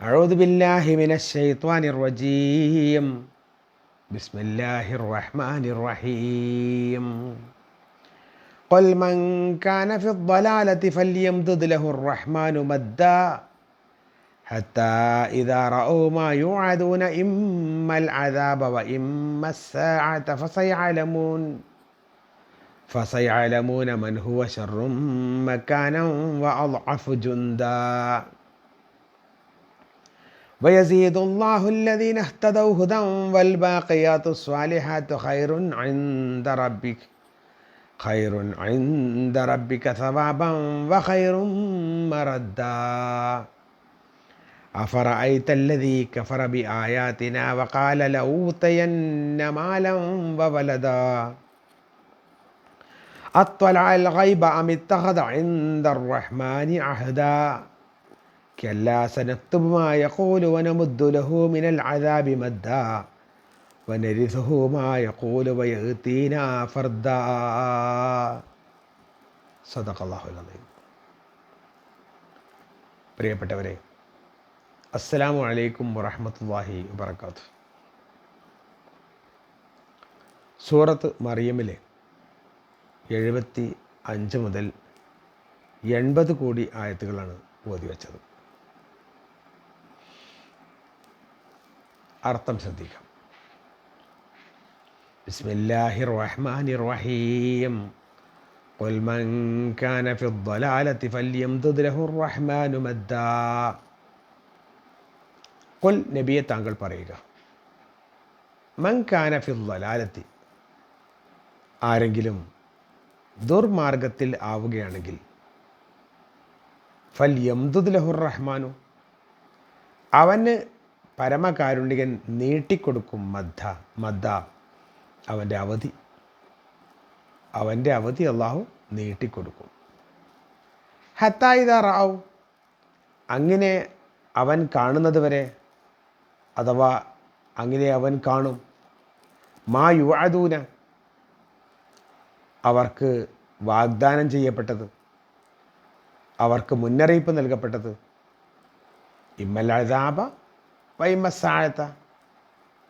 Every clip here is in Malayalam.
أعوذ بالله من الشيطان الرجيم. بسم الله الرحمن الرحيم. قل من كان في الضلالة فليمدد له الرحمن مدا. حتى إذا رأوا ما يوعدون إما العذاب وإما الساعة فسيعلمون. فسيعلمون من هو شر مكانا وأضعف جندا. ويزيد الله الذين اهتدوا هدى والباقيات الصالحات خير عند ربك. خير عند ربك ثوابا وخير مردا. أفرأيت الذي كفر بآياتنا وقال لأوتين مالا وولدا؟ أطلع الغيب أم اتخذ عند الرحمن عهدا؟ കല്ലാസനത്തുമായ കോലുവനമുദ്ദുലഹൂമിനൽ അതാബി മദ്ദ വനരിസുഹൂമായ കോലുവയീന ഫർദ സദക്കല്ലാഹുലീം പ്രിയപ്പെട്ടവരെ അസ്സലാമു അലൈക്കും വറഹമത്തല്ലാഹി വബർക്കാത്തു സൂറത്ത് മറിയമിലെ എഴുപത്തി അഞ്ച് മുതൽ എൺപത് കോടി ആയത്തുകളാണ് ഓതി വെച്ചത് അർത്ഥം ശ്രദ്ധിക്കാം ബിസ്മില്ലാഹി റഹ്മാനി റഹീം قل من كان في الضلالة فليمدد له الرحمن مدا قل നബിയെ താങ്കൾ പറയുക മൻ കാന ഫി ضلالة ആരെങ്കിലും ദുർമാർഗത്തിൽ ആവുകയാണെങ്കിൽ ഫൽ യംദുദ് ലഹുർ റഹ്മാനു അവന് പരമകാരുണികൻ നീട്ടിക്കൊടുക്കും മദ്ധ മദ്ധ അവന്റെ അവധി. അവന്റെ അവധി അള്ളാഹു നീട്ടിക്കൊടുക്കും. ഹത്തായിദ റാവു അങ്ങനെ അവൻ കാണുന്നത് വരെ അഥവാ അങ്ങനെ അവൻ കാണും. മാ യുവാദൂന അവർക്ക് വാഗ്ദാനം ചെയ്യപ്പെട്ടത്. അവർക്ക് മുന്നറിയിപ്പ് നൽകപ്പെട്ടത്. ഇമ്മല്ലാതാപ വൈമസാഴത്ത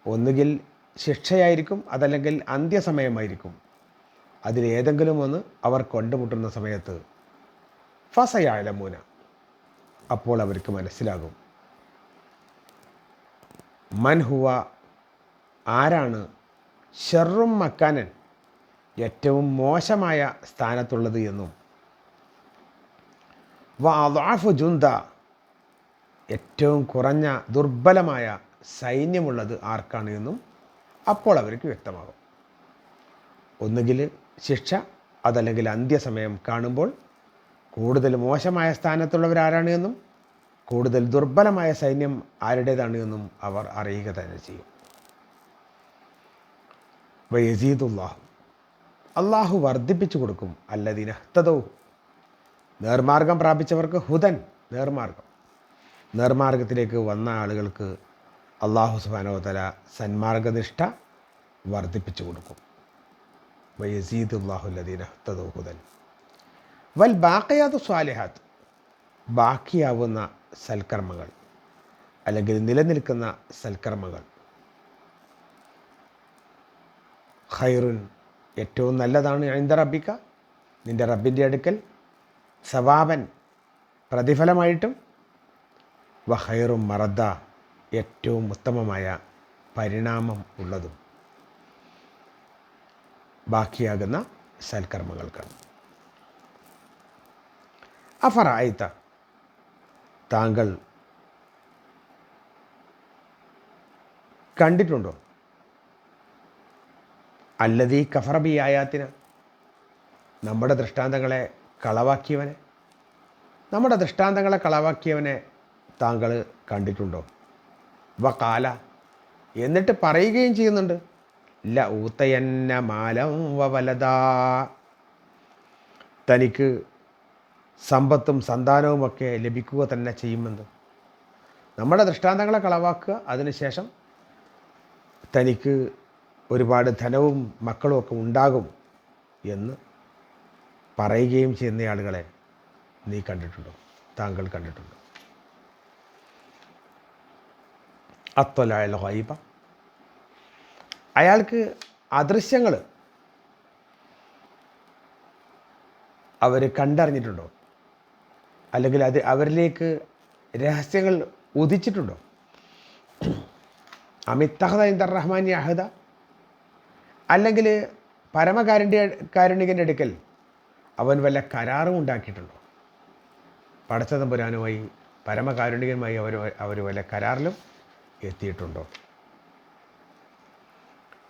ഒന്നുകിൽ ശിക്ഷയായിരിക്കും അതല്ലെങ്കിൽ അന്ത്യസമയമായിരിക്കും. അതിലേതെങ്കിലും ഒന്ന് അവർ കൊണ്ടുമുട്ടുന്ന സമയത്ത് ഫസയാലമൂന അപ്പോൾ അവർക്ക് മനസ്സിലാകും. മൻഹുവ ആരാണ് ഷെറും മക്കാനൻ ഏറ്റവും മോശമായ സ്ഥാനത്തുള്ളത് എന്നും. വാഫു ജുന്ത ഏറ്റവും കുറഞ്ഞ ദുർബലമായ സൈന്യമുള്ളത് ആർക്കാണ് എന്നും അപ്പോൾ അവർക്ക് വ്യക്തമാകും. ഒന്നുകിൽ ശിക്ഷ അതല്ലെങ്കിൽ അന്ത്യസമയം കാണുമ്പോൾ കൂടുതൽ മോശമായ സ്ഥാനത്തുള്ളവരാരാണ് എന്നും കൂടുതൽ ദുർബലമായ സൈന്യം ആരുടേതാണ് എന്നും അവർ അറിയുക തന്നെ ചെയ്യും. വയസീദുല്ലാഹു അള്ളാഹു വർദ്ധിപ്പിച്ചു കൊടുക്കും. അല്ലതിനഹ്തതവും നേർമാർഗം പ്രാപിച്ചവർക്ക് ഹുദൻ നേർമാർഗം. നേർമാർഗത്തിലേക്ക് വന്ന ആളുകൾക്ക് അള്ളാഹു സുബാനോതല സന്മാർഗനിഷ്ഠ വർദ്ധിപ്പിച്ചു കൊടുക്കും. വയസീദ് വൽ ബാക്കയാത് സ്വാലിഹാത്ത്. ബാക്കിയാവുന്ന സൽക്കർമ്മങ്ങൾ അല്ലെങ്കിൽ നിലനിൽക്കുന്ന സൽക്കർമ്മങ്ങൾ. ഖൈറുൻ ഏറ്റവും നല്ലതാണ് എന്റെ റബ്ബിക്ക നിന്റെ റബ്ബിന്റെ അടുക്കൽ സവാബൻ പ്രതിഫലമായിട്ടും വഹൈറും മറദ ഏറ്റവും ഉത്തമമായ പരിണാമം ഉള്ളതും ബാക്കിയാകുന്ന സൽക്കർമ്മങ്ങൾക്കാണ് അഫറായിത്ത താങ്കൾ കണ്ടിട്ടുണ്ടോ? അല്ലതീ കഫറബി ആയാത്തിന് നമ്മുടെ ദൃഷ്ടാന്തങ്ങളെ കളവാക്കിയവനെ നമ്മുടെ ദൃഷ്ടാന്തങ്ങളെ കളവാക്കിയവനെ താങ്കൾ കണ്ടിട്ടുണ്ടോ? വക്കാല എന്നിട്ട് പറയുകയും ചെയ്യുന്നുണ്ട്. ല ഊത്തയന്ന മാലം വലതാ തനിക്ക് സമ്പത്തും സന്താനവുമൊക്കെ ലഭിക്കുക തന്നെ ചെയ്യുമെന്ന്. നമ്മുടെ ദൃഷ്ടാന്തങ്ങളെ കളവാക്കുക. അതിനുശേഷം തനിക്ക് ഒരുപാട് ധനവും മക്കളും ഒക്കെ ഉണ്ടാകും എന്ന് പറയുകയും ചെയ്യുന്ന ആളുകളെ നീ കണ്ടിട്ടുണ്ടോ? താങ്കൾ കണ്ടിട്ടുണ്ടോ? അത്തൊലായ ഹൈബ അയാൾക്ക് അദൃശ്യങ്ങൾ അവർ കണ്ടറിഞ്ഞിട്ടുണ്ടോ? അല്ലെങ്കിൽ അത് അവരിലേക്ക് രഹസ്യങ്ങൾ ഉദിച്ചിട്ടുണ്ടോ? അമിത്തഹദ ഇന്ദർ റഹ്മാൻ അഹദ. അല്ലെങ്കിൽ പരമകാരുണ്യ കാരുണികന്റെ അടുക്കൽ അവൻ വല്ല കരാറും ഉണ്ടാക്കിയിട്ടുണ്ടോ? പടച്ചതമ്പുരാനുമായി പരമകാരുണികനുമായി അവർ അവർ വല്ല കരാറിലും എത്തിയിട്ടുണ്ടോ?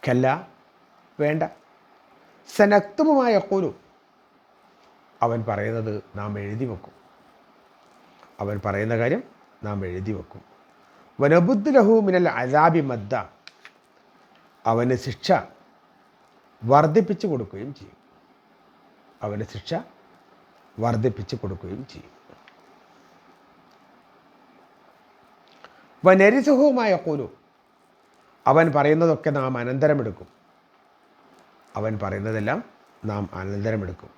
കല്ല വേണ്ട. സനക്തവുമായ കുരു അവൻ പറയുന്നത് നാം എഴുതി വെക്കും. അവൻ പറയുന്ന കാര്യം നാം എഴുതി വെക്കും. വനബുദ്ധിലഹു മിനൽ അലാബി മദ്ദ. അവന് ശിക്ഷ വർദ്ധിപ്പിച്ചു കൊടുക്കുകയും ചെയ്യും. അവന് ശിക്ഷ വർദ്ധിപ്പിച്ചു കൊടുക്കുകയും ചെയ്യും. വനരിസുഹവുമായ കൂലു അവൻ പറയുന്നതൊക്കെ നാം അനന്തരമെടുക്കും. അവൻ പറയുന്നതെല്ലാം നാം അനന്തരമെടുക്കും.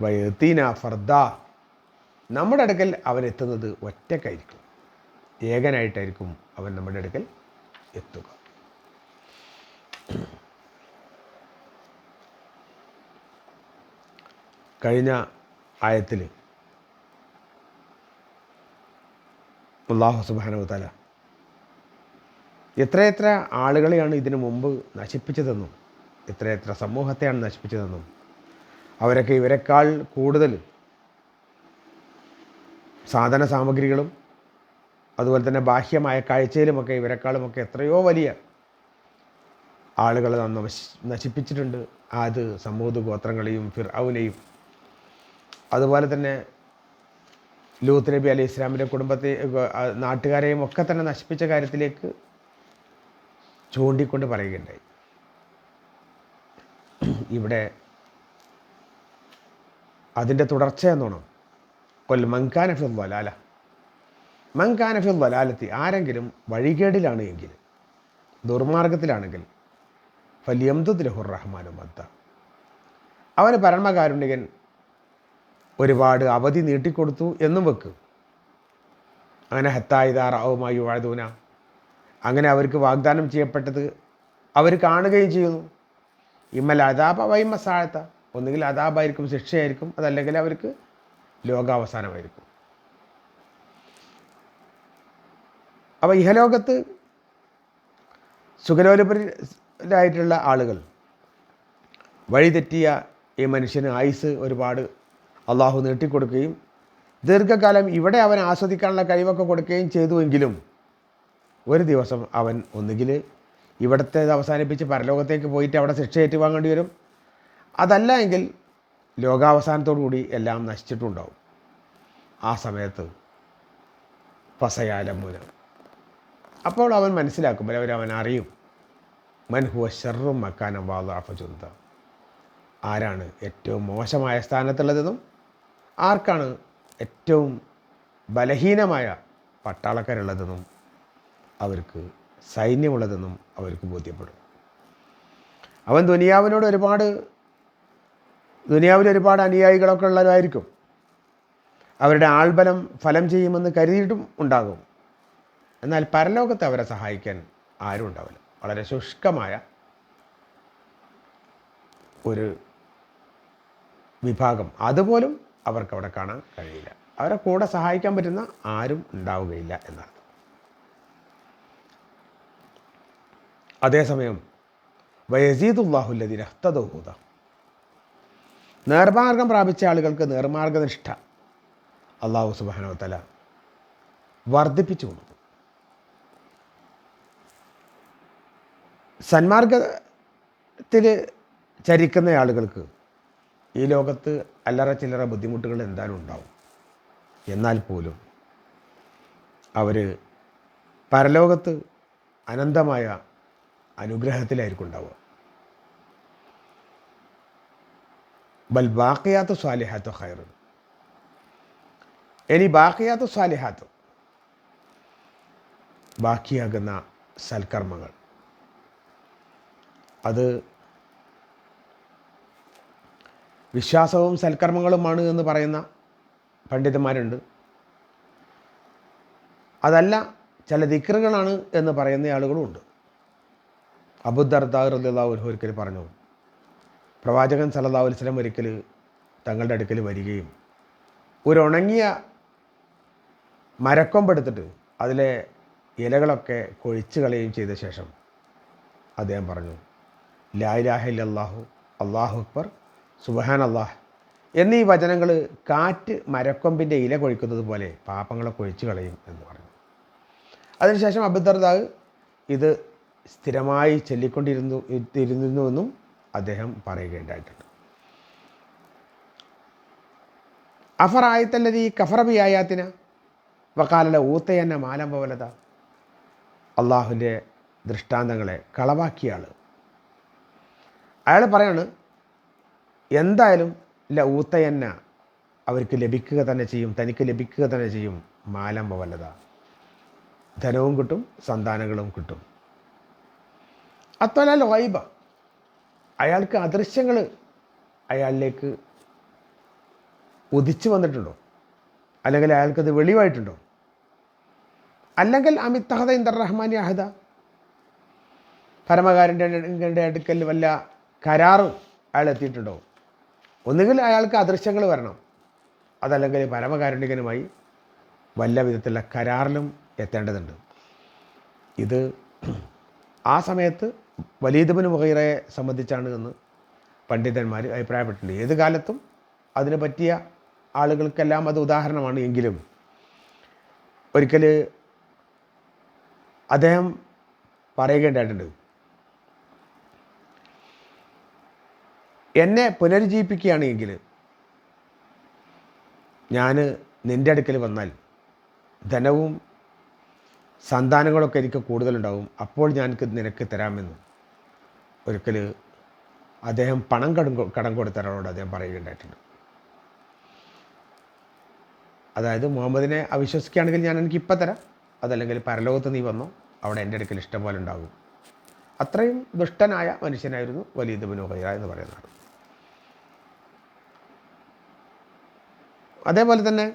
വയത്തീന ഫർദ. നമ്മുടെ അടുക്കൽ അവൻ എത്തുന്നത് ഒറ്റക്കായിരിക്കും ഏകനായിട്ടായിരിക്കും അവൻ നമ്മുടെ അടുക്കൽ എത്തുക. കഴിഞ്ഞ ആയത്തിൽ അള്ളാഹു സുബാനു തല എത്രയെത്ര ആളുകളെയാണ് ഇതിനു മുമ്പ് നശിപ്പിച്ചതെന്നും എത്രയെത്ര സമൂഹത്തെയാണ് നശിപ്പിച്ചതെന്നും അവരൊക്കെ ഇവരെക്കാൾ കൂടുതൽ സാധന സാമഗ്രികളും അതുപോലെ തന്നെ ബാഹ്യമായ കാഴ്ചയിലുമൊക്കെ ഇവരെക്കാളുമൊക്കെ എത്രയോ വലിയ ആളുകളെ നാം നശിപ്പിച്ചിട്ടുണ്ട്. അത് സമൂഹ ഗോത്രങ്ങളെയും ഫിർ അതുപോലെ തന്നെ ലൂത്ത് നബി അലി ഇസ്ലാമിന്റെ കുടുംബത്തെ നാട്ടുകാരെയും ഒക്കെ തന്നെ നശിപ്പിച്ച കാര്യത്തിലേക്ക് ചൂണ്ടിക്കൊണ്ട് പറയുകയുണ്ടായി. ഇവിടെ അതിന്റെ തുടർച്ച എന്നോണം കൊൽ മങ്കാനഫിൽ വലാല മങ്കാനഫിൽ വലാലത്തി ആരെങ്കിലും വഴികേടിലാണ് എങ്കിൽ ദുർമാർഗത്തിലാണെങ്കിൽ ഫലിയംതുദ് ലഹുർ റഹ്മാനും മദ്ദ അവന് പരമകാരുണികൻ ഒരുപാട് അവധി നീട്ടിക്കൊടുത്തു എന്നും വെക്കും. അങ്ങനെ ഹത്തായിദാറാവുമായി വാഴുതൂന അങ്ങനെ അവർക്ക് വാഗ്ദാനം ചെയ്യപ്പെട്ടത് അവർ കാണുകയും ചെയ്യുന്നു. ഇമ്മൽ അതാപ വൈമ സാഴത്ത ഒന്നുകിൽ അതാപായിരിക്കും ശിക്ഷയായിരിക്കും അതല്ലെങ്കിൽ അവർക്ക് ലോകാവസാനമായിരിക്കും. അപ്പോൾ ഇഹലോകത്ത് സുഖലോലപരായിട്ടുള്ള ആളുകൾ വഴിതെറ്റിയ ഈ മനുഷ്യന് ആയുസ് ഒരുപാട് അള്ളാഹു നീട്ടിക്കൊടുക്കുകയും ദീർഘകാലം ഇവിടെ അവൻ ആസ്വദിക്കാനുള്ള കഴിവൊക്കെ കൊടുക്കുകയും ചെയ്തുവെങ്കിലും ഒരു ദിവസം അവൻ ഒന്നുകിൽ ഇവിടുത്തെ അവസാനിപ്പിച്ച് പരലോകത്തേക്ക് പോയിട്ട് അവിടെ ശിക്ഷ ഏറ്റുവാങ്ങേണ്ടി വരും. അതല്ല എങ്കിൽ ലോകാവസാനത്തോടു കൂടി എല്ലാം നശിച്ചിട്ടുണ്ടാവും. ആ സമയത്ത് പസയാലം മൂലം. അപ്പോൾ അവൻ മനസ്സിലാക്കും അല്ലെങ്കിൽ അവൻ അറിയും. മൻഹുവ ഷെറും മക്കാനം വാദാഫചുന്ത ആരാണ് ഏറ്റവും മോശമായ സ്ഥാനത്തുള്ളതെന്നും ആർക്കാണ് ഏറ്റവും ബലഹീനമായ പട്ടാളക്കാരുള്ളതെന്നും അവർക്ക് സൈന്യമുള്ളതെന്നും അവർക്ക് ബോധ്യപ്പെടും. അവൻ ദുനിയാവിനോട് ഒരുപാട് ദുനിയാവിൽ ഒരുപാട് അനുയായികളൊക്കെ ഉള്ളവരായിരിക്കും. അവരുടെ ആൾബലം ഫലം ചെയ്യുമെന്ന് കരുതിയിട്ടും ഉണ്ടാകും. എന്നാൽ പരലോകത്തെ അവരെ സഹായിക്കാൻ ആരും ഉണ്ടാവില്ല. വളരെ ശുഷ്കമായ ഒരു വിഭാഗം. അതുപോലും അവർക്ക് അവിടെ കാണാൻ കഴിയില്ല. അവരെ കൂടെ സഹായിക്കാൻ പറ്റുന്ന ആരും ഉണ്ടാവുകയില്ല എന്നാണ്. അതേസമയം വയസീദുല്ലാഹുല്ലതിന് നേർമാർഗം പ്രാപിച്ച ആളുകൾക്ക് നേർമാർഗനിഷ്ഠ അള്ളാഹു സുബാനവത്തല വർദ്ധിപ്പിച്ചു കൊടുക്കും. സന്മാർഗത്തിൽ ചരിക്കുന്ന ആളുകൾക്ക് ഈ ലോകത്ത് അല്ലറ ചില്ലറ ബുദ്ധിമുട്ടുകൾ എന്തായാലും ഉണ്ടാവും. എന്നാൽ പോലും അവർ പരലോകത്ത് അനന്തമായ അനുഗ്രഹത്തിലായിരിക്കും ഉണ്ടാവുക. ബൽ ബാക്കിയാത്ത സ്വാലിഹാത്തോ ഹയർ ഇനി ബാക്കിയാത്ത സ്വാലിഹാത്ത് ബാക്കിയാകുന്ന സൽക്കർമ്മങ്ങൾ. അത് വിശ്വാസവും സൽക്കർമ്മങ്ങളുമാണ് എന്ന് പറയുന്ന പണ്ഡിതന്മാരുണ്ട്. അതല്ല ചില ദിക്റുകളാണ് എന്ന് പറയുന്ന ആളുകളുമുണ്ട്. അബുദർദാർ ഒരു ഒരിക്കൽ പറഞ്ഞു പ്രവാചകൻ അലൈഹി വസല്ലം ഒരിക്കൽ തങ്ങളുടെ അടുക്കൽ വരികയും ഒരു ഉണങ്ങിയ മരക്കൊമ്പെടുത്തിട്ട് അതിലെ ഇലകളൊക്കെ കൊഴിച്ച് കളയുകയും ചെയ്ത ശേഷം അദ്ദേഹം പറഞ്ഞു ലായിലാഹിൽ അള്ളാഹു അള്ളാഹു അക്ബർ സുബഹാൻ അള്ളാഹ് എന്നീ വചനങ്ങൾ കാറ്റ് മരക്കൊമ്പിന്റെ ഇല കൊഴിക്കുന്നത് പോലെ പാപങ്ങളെ കൊഴിച്ചു കളയും എന്ന് പറഞ്ഞു അതിനുശേഷം അബുദർദാവ് ഇത് സ്ഥിരമായി ചൊല്ലിക്കൊണ്ടിരുന്നു ഇരുന്നിരുന്നുവെന്നും അദ്ദേഹം പറയുകയുണ്ടായിട്ടുണ്ട്. അഫർ ആയത്തല്ലത് കഫറബി ആയാത്തിന്? വക്കാലല മാലം പോലത. അള്ളാഹുവിന്റെ ദൃഷ്ടാന്തങ്ങളെ കളവാക്കിയ ആൾ അയാൾ പറയാണ് എന്തായാലും ല ഊത്തയന്ന അവർക്ക് ലഭിക്കുക തന്നെ ചെയ്യും തനിക്ക് ലഭിക്കുക തന്നെ ചെയ്യും മാലമ്പ വല്ലത. ധനവും കിട്ടും സന്താനങ്ങളും കിട്ടും. അത്തല വൈബ. അയാൾക്ക് അദൃശ്യങ്ങൾ അയാളിലേക്ക് ഉദിച്ചു വന്നിട്ടുണ്ടോ? അല്ലെങ്കിൽ അയാൾക്കത് വെളിവായിട്ടുണ്ടോ? അല്ലെങ്കിൽ അമിത്തഹദ ഇന്ദർ റഹ്മാനി അഹദ പരമകാരന്റെ അടുക്കൽ വല്ല കരാറും അയാൾ എത്തിയിട്ടുണ്ടോ? ഒന്നുകിൽ അയാൾക്ക് അദൃശ്യങ്ങൾ വരണം അതല്ലെങ്കിൽ പരമകാരുണികനുമായി വല്ല വിധത്തിലുള്ള കരാറിലും എത്തേണ്ടതുണ്ട്. ഇത് ആ സമയത്ത് വലീദബിന് മുഹൈറയെ സംബന്ധിച്ചാണ് എന്ന് പണ്ഡിതന്മാർ അഭിപ്രായപ്പെട്ടിട്ടുണ്ട്. ഏത് കാലത്തും അതിന് പറ്റിയ ആളുകൾക്കെല്ലാം അത് ഉദാഹരണമാണ് എങ്കിലും ഒരിക്കൽ അദ്ദേഹം പറയുകയുണ്ടായിട്ടുണ്ട് എന്നെ പുനരുജ്ജീവിപ്പിക്കുകയാണെങ്കിൽ ഞാൻ നിന്റെ അടുക്കൽ വന്നാൽ ധനവും സന്താനങ്ങളൊക്കെ എനിക്ക് കൂടുതലുണ്ടാവും. അപ്പോൾ ഞാൻ നിനക്ക് തരാമെന്ന് ഒരിക്കൽ അദ്ദേഹം പണം കടം കടം കൊടുത്തവരോട് അദ്ദേഹം പറയുകയുണ്ടായിട്ടുണ്ട്. അതായത് മുഹമ്മദിനെ അവിശ്വസിക്കുകയാണെങ്കിൽ ഞാൻ എനിക്ക് ഇപ്പം തരാം. അതല്ലെങ്കിൽ പരലോകത്ത് നീ വന്നോ അവിടെ എന്റെ അടുക്കൽ ഇഷ്ടം പോലെ ഉണ്ടാകും അത്രയും ദുഷ്ടനായ മനുഷ്യനായിരുന്നു വലീദ് ദുബിനോഹയ എന്ന് പറയുന്നത്. അതേപോലെ തന്നെ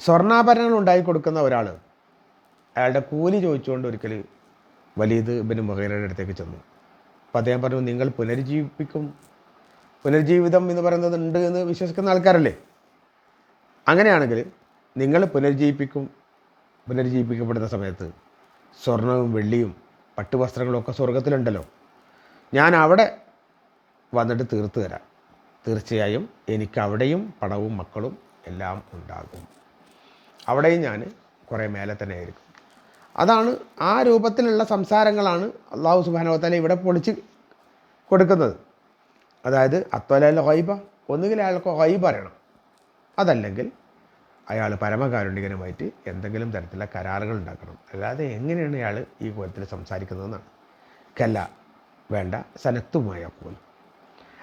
സ്വർണാഭരണങ്ങൾ ഉണ്ടാക്കി കൊടുക്കുന്ന ഒരാൾ അയാളുടെ കൂലി ചോദിച്ചുകൊണ്ട് ഒരിക്കൽ വലീദ് ഇബിന് മുഹൈറയുടെ അടുത്തേക്ക് ചെന്നു. അപ്പോൾ അദ്ദേഹം പറഞ്ഞു നിങ്ങൾ പുനരുജ്ജീവിപ്പിക്കും പുനർജീവിതം എന്ന് പറയുന്നത് ഉണ്ട് എന്ന് വിശ്വസിക്കുന്ന ആൾക്കാരല്ലേ? അങ്ങനെയാണെങ്കിൽ നിങ്ങൾ പുനർജീവിപ്പിക്കും പുനർജീവിപ്പിക്കപ്പെടുന്ന സമയത്ത് സ്വർണവും വെള്ളിയും പട്ടുവസ്ത്രങ്ങളും ഒക്കെ സ്വർഗത്തിലുണ്ടല്ലോ ഞാൻ അവിടെ വന്നിട്ട് തീർത്തു തരാം. തീർച്ചയായും എനിക്ക് അവിടെയും പണവും മക്കളും എല്ലാം ഉണ്ടാകും. അവിടെയും ഞാൻ കുറേ മേലെ തന്നെ ആയിരിക്കും. അതാണ് ആ രൂപത്തിലുള്ള സംസാരങ്ങളാണ് അള്ളാഹു സുബാനോത്തല ഇവിടെ പൊളിച്ച് കൊടുക്കുന്നത്. അതായത് അത്വലല്ല ഹൈബ ഒന്നുകിൽ അയാൾക്ക് ഹൈബ് അറിയണം. അതല്ലെങ്കിൽ അയാൾ പരമകാരുണികനുമായിട്ട് എന്തെങ്കിലും തരത്തിലുള്ള കരാറുകൾ ഉണ്ടാക്കണം. അല്ലാതെ എങ്ങനെയാണ് അയാൾ ഈ കോലത്തിൽ സംസാരിക്കുന്നതെന്നാണ്. കല്ല വേണ്ട സനത്തുമായ പോലും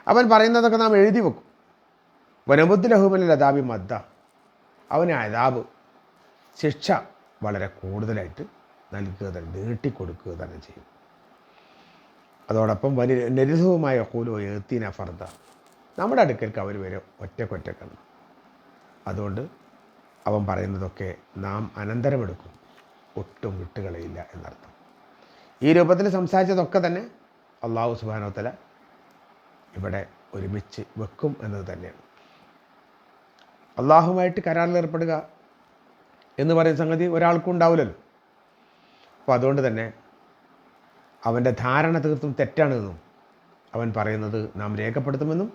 അവൻ പറയുന്നതൊക്കെ നാം എഴുതി വെക്കും. വനബുദ്ധി ലഹുമൽ അദാബി മദ്ദ. അവന് അതാബ് ശിക്ഷ വളരെ കൂടുതലായിട്ട് നൽകുക തന്നെ നീട്ടിക്കൊടുക്കുക തന്നെ ചെയ്യും. അതോടൊപ്പം വലി നരിതവുമായ കൂലോ എഴുത്തീന ഫർദ. നമ്മുടെ അടുക്കൽക്ക് അവർ വരെ ഒറ്റക്കൊറ്റക്കാണ്. അതുകൊണ്ട് അവൻ പറയുന്നതൊക്കെ നാം അനന്തരമെടുക്കും. ഒട്ടും വിട്ടുകളയില്ല എന്നർത്ഥം. ഈ രൂപത്തിൽ സംസാരിച്ചതൊക്കെ തന്നെ അള്ളാഹു സുബാനോത്തല ഇവിടെ ഒരുമിച്ച് വെക്കും എന്നത് തന്നെയാണ്. അള്ളാഹുമായിട്ട് കരാറിൽ ഏർപ്പെടുക എന്ന് പറയുന്ന സംഗതി ഒരാൾക്കും ഉണ്ടാവില്ലല്ലോ. അപ്പോൾ അതുകൊണ്ട് തന്നെ അവന്റെ ധാരണ തീർത്തും തെറ്റാണെന്നും അവൻ പറയുന്നത് നാം രേഖപ്പെടുത്തുമെന്നും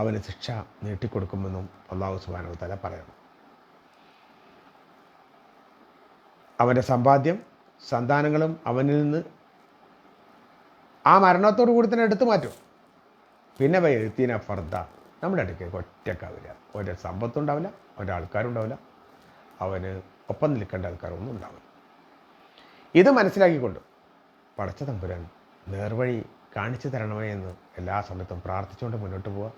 അവന് ശിക്ഷ നീട്ടിക്കൊടുക്കുമെന്നും അള്ളാഹു സുബാനോ തല പറയണം അവന്റെ സമ്പാദ്യം സന്താനങ്ങളും അവനിൽ നിന്ന് ആ മരണത്തോടു കൂടി തന്നെ എടുത്തു മാറ്റും. പിന്നെ വൈ എഴുത്തീന ഫർദ നമ്മുടെ അടുക്കേക്ക് ഒറ്റക്കാവില്ല ഒരു സമ്പത്തുണ്ടാവില്ല ഒരാൾക്കാരുണ്ടാവില്ല. അവന് ഒപ്പം നിൽക്കേണ്ട ആൾക്കാരൊന്നും ഉണ്ടാവില്ല. ഇത് മനസ്സിലാക്കിക്കൊണ്ട് പടച്ച തമ്പുരാൻ നേർവഴി കാണിച്ചു തരണമേ എന്ന് എല്ലാ സമയത്തും പ്രാർത്ഥിച്ചുകൊണ്ട് മുന്നോട്ട് പോവുക.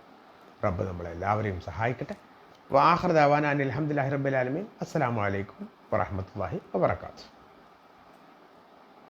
റബ്ബ് നമ്മളെല്ലാവരെയും സഹായിക്കട്ടെ. വാഹൃദാവാൻ അനിൽ അലഹമുല്ലാഹി റബ്ബുലാലമീൻ അസ്സാം വലൈക്കും വറഹമത്തല്ലാഹി വാബർക്കാത്തു